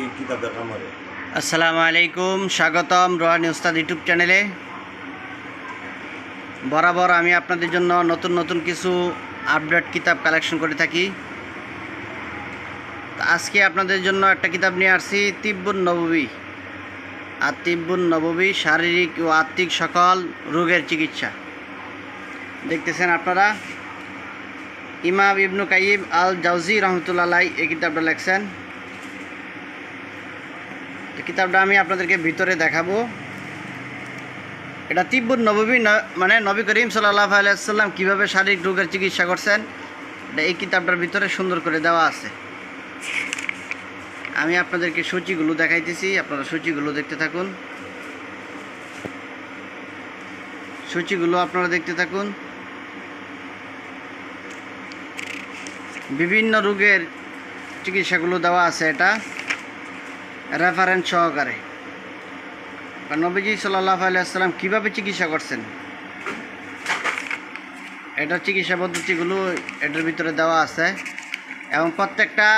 এই আসসালামু আলাইকুম, স্বাগতম রোহানি উস্তাদ ইউটিউব চ্যানেলে। বরাবর আমি আপনাদের জন্য নতুন নতুন কিছু আপডেট কিতাব কালেকশন করে থাকি। আজকে আপনাদের জন্য একটা কিতাব নিয়ে আসছি তিব্বুন নববী। আর তিব্বুন নববী শারীরিক ও আত্মিক সকল রোগের চিকিৎসা। দেখতেছেন আপনারা, ইমাম ইবনু কাইম আল জাউজি রহমতুল্লাহ এই কিতাবটা লেখছেন। কিতাবটা আমি আপনাদেরকে ভিতরে দেখাবো। এটা তিব্বত নবী মানে নবী করিম সাল্লাহ আলাইসাল্লাম কীভাবে শারীরিক রোগের চিকিৎসা করছেন, এটা এই কিতাবটার ভিতরে সুন্দর করে দেওয়া আছে। আমি আপনাদেরকে সূচিগুলো দেখাইতেছি, আপনারা সূচিগুলো দেখতে থাকুন। সূচিগুলো আপনারা দেখতে থাকুন। বিভিন্ন রোগের চিকিৎসাগুলো দেওয়া আছে এটা। রেফারেন্স সহকারে। নবীজি সাল্লাহ আলাইসাল্লাম কীভাবে চিকিৎসা করছেন? এটার চিকিৎসা পদ্ধতিগুলো এটার ভিতরে দেওয়া আছে এবং প্রত্যেকটা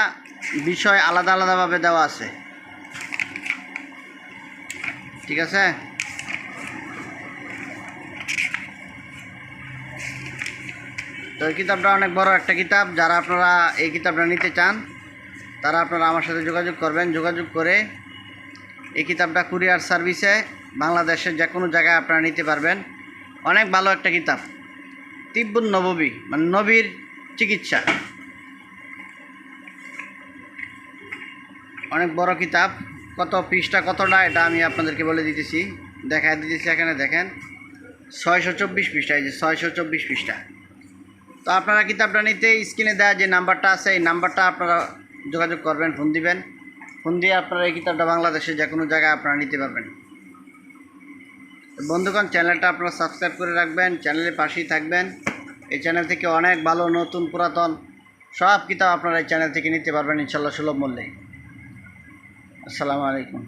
বিষয় আলাদা আলাদাভাবে দেওয়া আছে। ঠিক আছে? তো এই কিতাবটা অনেক বড় একটা কিতাব, যারা আপনারা এই কিতাবটা নিতে চান তারা আপনারা আমার সাথে যোগাযোগ করবেন। যোগাযোগ করে এই কিতাবটা কুরিয়ার সার্ভিসে বাংলাদেশের যে কোনো জায়গায় আপনারা নিতে পারবেন। অনেক ভালো একটা কিতাব। তিব্বুন নববী মানে নবীর চিকিৎসা। অনেক বড় কিতাব। কত পৃষ্ঠা, কতটা, এটা আমি আপনাদেরকে বলে দিতেছি। দেখায় দিতেছি এখানে, দেখেন। ছয়শো চব্বিশ পৃষ্ঠা, এই যে ছয়শো চব্বিশ পৃষ্ঠা। তো আপনারা কিতাবটা নিতে স্ক্রিনে দেওয়া যে নাম্বারটা আছে, এই নাম্বারটা আপনারা যোগাযোগ করবেন, ফোন দিবেন। ফোন দিয়ে আপনারা এই কিতাবটা বাংলাদেশে যে কোনো জায়গায় আপনারা নিতে পারবেন। বন্ধুগণ, চ্যানেলটা আপনারা সাবস্ক্রাইব করে রাখবেন, চ্যানেলের পাশেই থাকবেন। এই চ্যানেল থেকে অনেক ভালো, নতুন, পুরাতন সব কিতাব আপনারা এই চ্যানেল থেকে নিতে পারবেন ইনশাল্লাহ সুলভ মূল্যে। আসসালামু আলাইকুম।